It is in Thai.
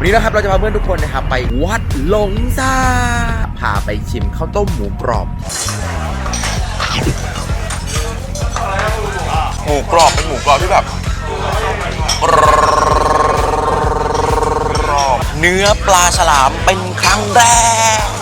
วันนี้นะครับเราจะพาเพื่อนทุกคนนะครับไปวัดหลงซาพาไปชิมข้าวต้มหมูกรอบหมูกรอบเป็นหมูกรอบที่แบบบเนื้อปลาฉลามเป็นครั้งแรก